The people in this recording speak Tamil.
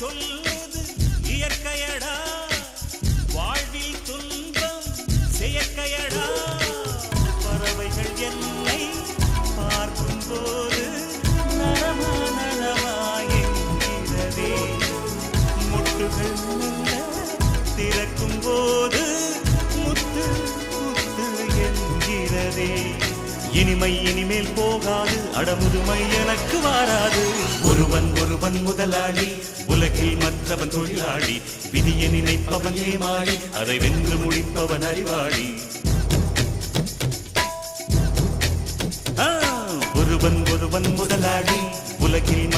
சொல்லுது இயற்கையடா. வாழ்வில் துன்பம் செயற்கையடா. பறவைகள் என்னை பார்க்கும் போது நலமா நலமா முட்டுகள் திறக்கும் போது முத்து முத்து என்கிறதே. இனிமை இனிமேல் போகாது அடமுதுமை எனக்கு வாராது. ஒருவன் ஒருவன் முதலாளி உலகில் மற்றவன் தொழிலாளி விதியை நினைப்பவன் ஏமாளி அதை வென்று முடிப்பவன் அறிவாளி. ஒருவன் ஒருவன் முதலாளி உலகில் மற்ற